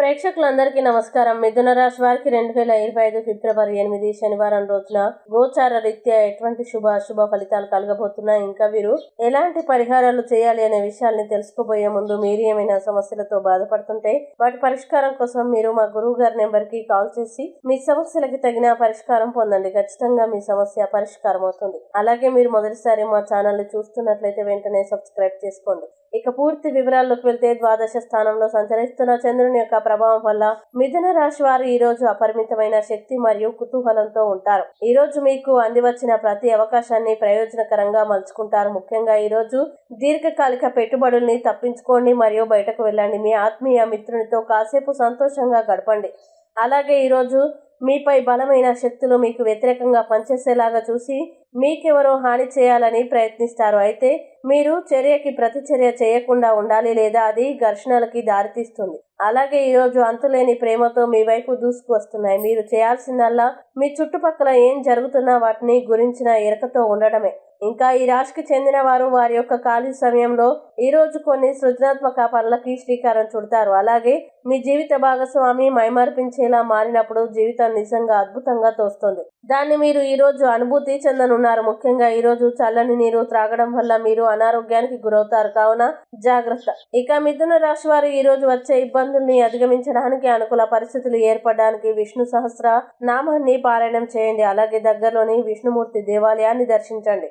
ప్రేక్షకులందరికీ నమస్కారం. మిథున రాశి వారికి రెండు వేల ఇరవై ఐదు ఫిబ్రవరి ఎనిమిది శనివారం రోజున గోచార రీత్యా ఎటువంటి శుభ అశుభ ఫలితాలు కలగబోతున్నాయి? ఇంకా వీరు ఎలాంటి పరిహారాలు చేయాలి అనే విషయాల్ని తెలుసుకోబోయే ముందు మీరు ఏమైనా సమస్యలతో బాధపడుతుంటే వాటి పరిష్కారం కోసం మీరు మా గురువు గారి నెంబర్కి కాల్ చేసి మీ సమస్యలకి తగిన పరిష్కారం పొందండి. ఖచ్చితంగా మీ సమస్య పరిష్కారం అవుతుంది అలాగే మీరు మొదటిసారి మా ఛానల్ చూస్తున్నట్లయితే వెంటనే సబ్స్క్రైబ్ చేసుకోండి. ఇక పూర్తి వివరాల్లోకి వెళ్తే ద్వాదశ స్థానంలో సంచరిస్తున్న చంద్రుని యొక్క ప్రభావం వల్ల మిథున రాశి వారు ఈ రోజు అపరిమితమైన శక్తి మరియు కుతూహలంతో ఉంటారు. ఈ రోజు మీకు అందివచ్చిన ప్రతి అవకాశాన్ని ప్రయోజనకరంగా మలుచుకుంటారు. ముఖ్యంగా ఈ రోజు దీర్ఘకాలిక పెట్టుబడుల్ని తప్పించుకోండి మరియు బయటకు వెళ్ళండి. మీ ఆత్మీయ మిత్రునితో కాసేపు సంతోషంగా గడపండి. అలాగే ఈరోజు మీపై బలమైన శక్తులు మీకు వ్యతిరేకంగా పనిచేసేలాగా చూసి మీకెవరో హాని చేయాలని ప్రయత్నిస్తారు. అయితే మీరు చర్యకి ప్రతిచర్య చేయకుండా ఉండాలి లేదా అది ఘర్షణలకి దారితీస్తుంది. అలాగే ఈరోజు అంతులేని ప్రేమతో మీ వైపు దూసుకు వస్తున్నాయి మీరు చేయాల్సిందల్లా మీ చుట్టుపక్కల ఏం జరుగుతున్నా వాటిని గురించిన ఎరకతో ఉండడమే. ఇంకా ఈ రాశికి చెందిన వారు వారి యొక్క ఖాళీ సమయంలో ఈ రోజు కొన్ని సృజనాత్మక పనులకి శ్రీకారం చుడతారు. అలాగే మీ జీవిత భాగస్వామి మైమర్పించేలా మారినప్పుడు జీవితం నిజంగా అద్భుతంగా తోస్తుంది. దాన్ని మీరు ఈ రోజు అనుభూతి చెందనున్నారు. ముఖ్యంగా ఈ రోజు చల్లని నీరు త్రాగడం వల్ల మీరు అనారోగ్యానికి గురవుతారు. కావున జాగ్రత్త. ఇక మిథున రాశి వారు ఈ రోజు వచ్చే ఇబ్బందుల్ని అధిగమించడానికి అనుకూల పరిస్థితులు ఏర్పడడానికి విష్ణు సహస్ర నామాన్ని పారాయణం చేయండి. అలాగే దగ్గరలోని విష్ణుమూర్తి దేవాలయాన్ని దర్శించండి.